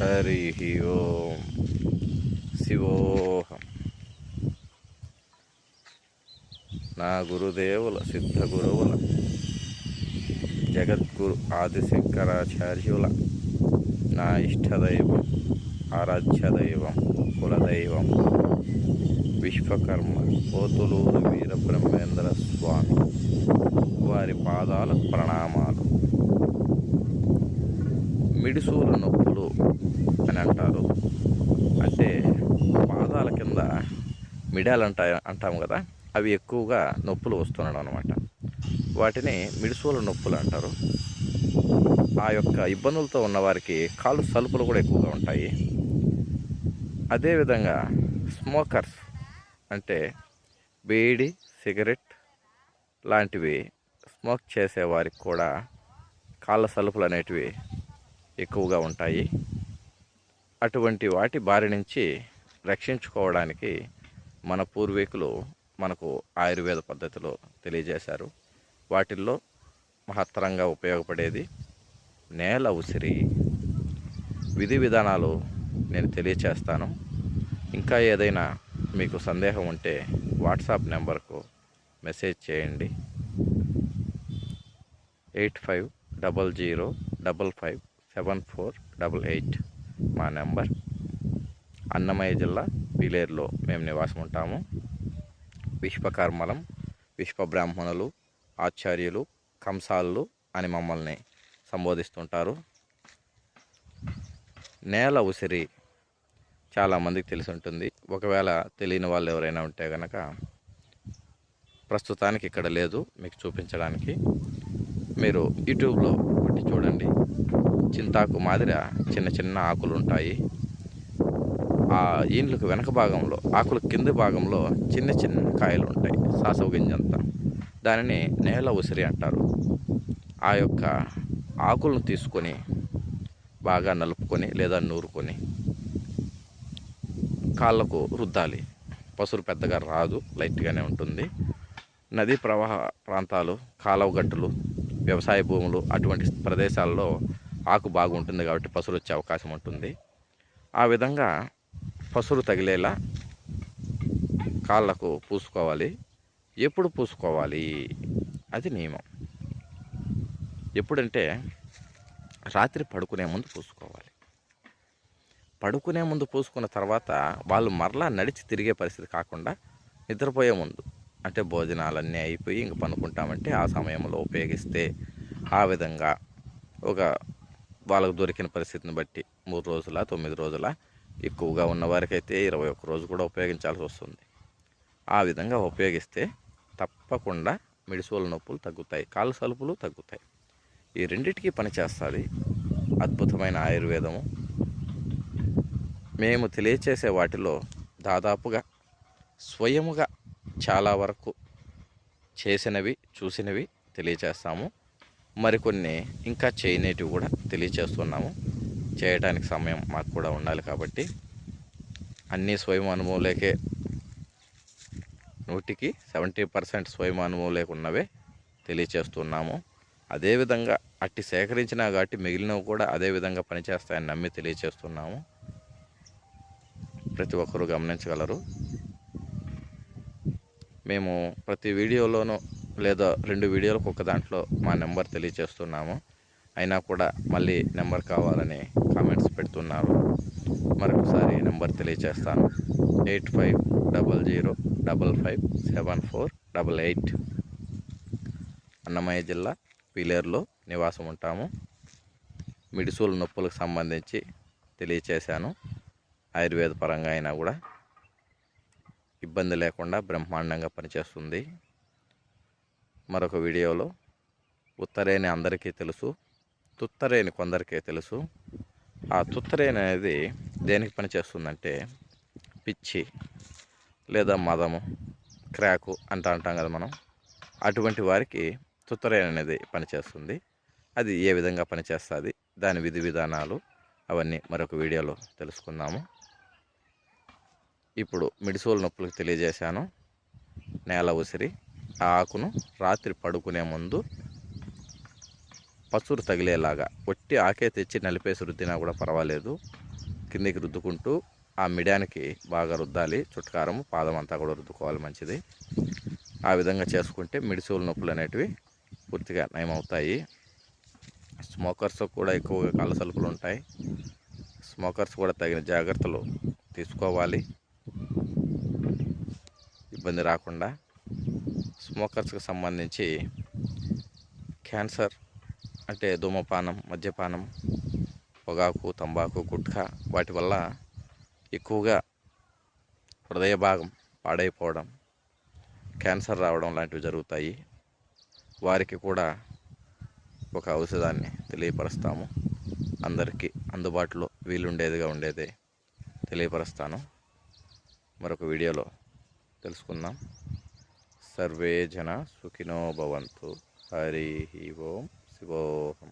హరి ఓం శివోహం నా గురుదేవుల సిద్ధ గురువుల జగద్గురు ఆదిశంకరాచార్యుల నా ఇష్టదైవం ఆరాధ్యదైవం కులదైవం విశ్వకర్మ పోతులూరు వీర బ్రహ్మేంద్ర స్వామి వారి పాదాల ప్రణామాలు మిడిసూల నొప్పులు అని అంటారు. అంటే పాదాల కింద మిడాలు అంటా అంటాము కదా అవి ఎక్కువగా నొప్పులు వస్తున్నాడు అనమాట వాటిని మిడిసూల నొప్పులు అంటారు. ఆ యొక్క ఇబ్బందులతో ఉన్నవారికి కాళ్ళు సలుపులు కూడా ఎక్కువగా ఉంటాయి. అదేవిధంగా స్మోకర్స్ అంటే బీడి సిగరెట్ లాంటివి స్మోక్ చేసేవారికి కూడా కాళ్ళ సలుపులు అనేటివి ఎక్కువగా ఉంటాయి. అటువంటి వాటి బారి నుంచి రక్షించుకోవడానికి మన పూర్వీకులు మనకు ఆయుర్వేద పద్ధతిలో తెలియజేశారు. వాటిల్లో మహత్తరంగా ఉపయోగపడేది నేల ఉసిరి. విధి విధానాలు నేను తెలియచేస్తాను. ఇంకా ఏదైనా మీకు సందేహం ఉంటే వాట్సాప్ నెంబర్కు మెసేజ్ చేయండి. Eight five double zero double five seven four double eight మా నెంబర్. అన్నమయ్య జిల్లా పిలేరులో మేము నివాసం ఉంటాము. విశ్వకర్మలం విశ్వబ్రాహ్మణులు ఆచార్యులు కంసాలు అని మమ్మల్ని సంబోధిస్తుంటారు. నేల ఉసిరి చాలామందికి తెలిసి ఉంటుంది. ఒకవేళ తెలియని వాళ్ళు ఎవరైనా ఉంటే కనుక ప్రస్తుతానికి ఇక్కడ లేదు మీకు చూపించడానికి. మీరు యూట్యూబ్లో ఒకటి చూడండి చింతాకు మాదిర చిన్న చిన్న ఆకులు ఉంటాయి. ఆ ఈండ్లకు వెనక భాగంలో ఆకుల కింది భాగంలో చిన్న చిన్న కాయలు ఉంటాయి సాసవ గింజంతా దానిని నేల ఉసిరి అంటారు. ఆ యొక్క ఆకులను తీసుకొని బాగా నలుపుకొని లేదా నూరుకొని కాళ్ళకు రుద్దాలి. పసురు పెద్దగా రాదు లైట్గానే ఉంటుంది. నదీ ప్రవాహ ప్రాంతాలు కాలువ గట్టులు వ్యవసాయ భూములు అటువంటి ప్రదేశాల్లో ఆకు బాగుంటుంది కాబట్టి పసులు వచ్చే అవకాశం ఉంటుంది. ఆ విధంగా పసులు తగిలేలా కాళ్ళకు పూసుకోవాలి. ఎప్పుడు పూసుకోవాలి? అది నియమం. ఎప్పుడంటే రాత్రి పడుకునే ముందు పూసుకోవాలి. పడుకునే ముందు పూసుకున్న తర్వాత వాళ్ళు మరలా నడిచి తిరిగే పరిస్థితి కాకుండా నిద్రపోయే ముందు. అంటే భోజనాలన్నీ అయిపోయి ఇంక పనుకుంటామంటే ఆ సమయంలో ఉపయోగిస్తే ఆ విధంగా ఒక వాళ్ళకు దొరికిన పరిస్థితిని బట్టి మూడు రోజుల తొమ్మిది రోజుల ఎక్కువగా ఉన్నవారికైతే ఇరవై ఒక్క రోజు కూడా ఉపయోగించాల్సి వస్తుంది. ఆ విధంగా ఉపయోగిస్తే తప్పకుండా మిడిసోల నొప్పులు తగ్గుతాయి కాలు సలుపులు తగ్గుతాయి. ఈ రెండింటికి పనిచేస్తుంది అద్భుతమైన ఆయుర్వేదము. మేము తెలియచేసే వాటిలో దాదాపుగా స్వయముగా చాలా వరకు చేసినవి చూసినవి తెలియచేస్తాము మరికొన్ని ఇంకా చేయనేటివి కూడా తెలియచేస్తున్నాము చేయడానికి సమయం మాకు కూడా ఉండాలి కాబట్టి అన్నీ స్వయం అనుభవంలోకే నూటికి సెవెంటీ పర్సెంట్ స్వయం అనుభవం ఉన్నవే తెలియచేస్తున్నాము అదేవిధంగా అట్టి సేకరించినా కాబట్టి మిగిలినవి కూడా అదే విధంగా పనిచేస్తాయని నమ్మి తెలియచేస్తున్నాము ప్రతి ఒక్కరూ గమనించగలరు. మేము ప్రతి వీడియోలోనూ లేదా రెండు వీడియోలకు ఒక దాంట్లో మా నెంబర్ తెలియచేస్తున్నాము అయినా కూడా మళ్ళీ నెంబర్ కావాలని కామెంట్స్ పెడుతున్నారు. మరొకసారి number తెలియచేస్తాను eight five double zero double five seven four double eight. Annamayya జిల్లా పీలేరులో నివాసం ఉంటాము. మిడిసూలు నొప్పులకు సంబంధించి తెలియచేశాను. ఆయుర్వేద పరంగా అయినా కూడా ఇబ్బంది లేకుండా బ్రహ్మాండంగా పనిచేస్తుంది. మరొక వీడియోలో ఉత్తరేని అందరికీ తెలుసు తుత్తరేని కొందరికే తెలుసు. ఆ తుత్తరేని అనేది దేనికి పనిచేస్తుందంటే పిచ్చి లేదా మదము క్రాకు అంటా అంటాం కదా మనం. అటువంటి వారికి తుత్తరేని అనేది పనిచేస్తుంది. అది ఏ విధంగా పనిచేస్తుంది దాని విధి విధానాలు అవన్నీ మరొక వీడియోలో తెలుసుకుందాము. ఇప్పుడు మిడిసోలు నొప్పులకు తెలియజేశాను. నేల ఉసిరి ఆ ఆకును రాత్రి పడుకునే ముందు పసురు తగిలేలాగా ఒట్టి ఆకే తెచ్చి నలిపేసి రుద్దినా కూడా పర్వాలేదు. కిందికి రుద్దుకుంటూ ఆ మిడానికి బాగా రుద్దాలి. చుట్కారం పాదం అంతా కూడా రుద్దుకోవాలి మంచిది. ఆ విధంగా చేసుకుంటే మిడిసోలు నొప్పులు అనేటివి పూర్తిగా నయమవుతాయి. స్మోకర్స్ కూడా ఎక్కువగా కాళ్ళ సలుపులు ఉంటాయి. స్మోకర్స్ కూడా తగిన జాగ్రత్తలు తీసుకోవాలి. ఇబ్బంది రాకుండా స్మోకర్స్కి సంబంధించి క్యాన్సర్ అంటే ధూమపానం మద్యపానం పొగాకు తంబాకు గుట్కా వాటి వల్ల ఎక్కువగా హృదయ భాగం పాడైపోవడం క్యాన్సర్ రావడం లాంటివి జరుగుతాయి. వారికి కూడా ఒక ఔషధాన్ని తెలియపరుస్తాము. అందరికీ అందుబాటులో వీలుండేదిగా ఉండేది తెలియపరుస్తాను. మరొక వీడియోలో తెలుసుకుందాం. సర్వే జన సుఖినో భవంతు. హరి ఓం శివోహం